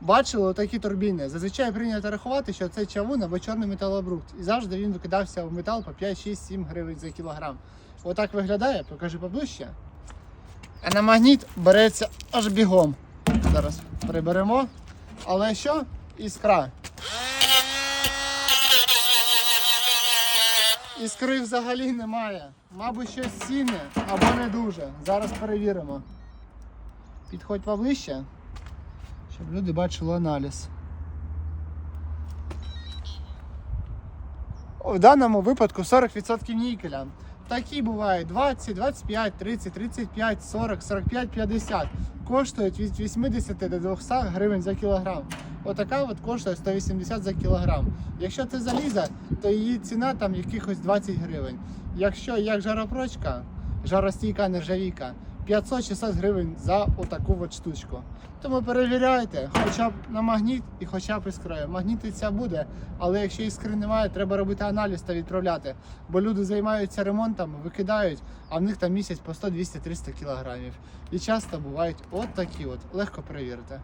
бачили такі турбіни. Зазвичай прийнято рахувати, що це чавун або чорний металобрухт. І завжди він викидався в метал по 5, 6, 7 гривень за кілограм. Отак виглядає, покажи поближче. А на магніт береться аж бігом. Зараз приберемо. Але що? Іскра. Іскри взагалі немає. Мабуть, щось цінне або не дуже. Зараз перевіримо. Підходь поближче, щоб люди бачили аналіз. В даному випадку 40% нікеля. Такі бувають 20, 25, 30, 35, 40, 45, 50. Коштують від 80 до 200 гривень за кілограм. Отака от коштує 180 за кілограм. Якщо це заліза, то її ціна там якихось 20 гривень. Якщо як жаропрочка, жаростійка нержавійка, 500-600 гривень за отаку от штучку. Тому перевіряйте, хоча б на магніт і хоча б іскрою. Магнітиця буде, але якщо іскри немає, треба робити аналіз та відправляти. Бо люди займаються ремонтом, викидають, а в них там місяць по 100, 200, 300 кілограмів. І часто бувають от такі от. Легко перевірити.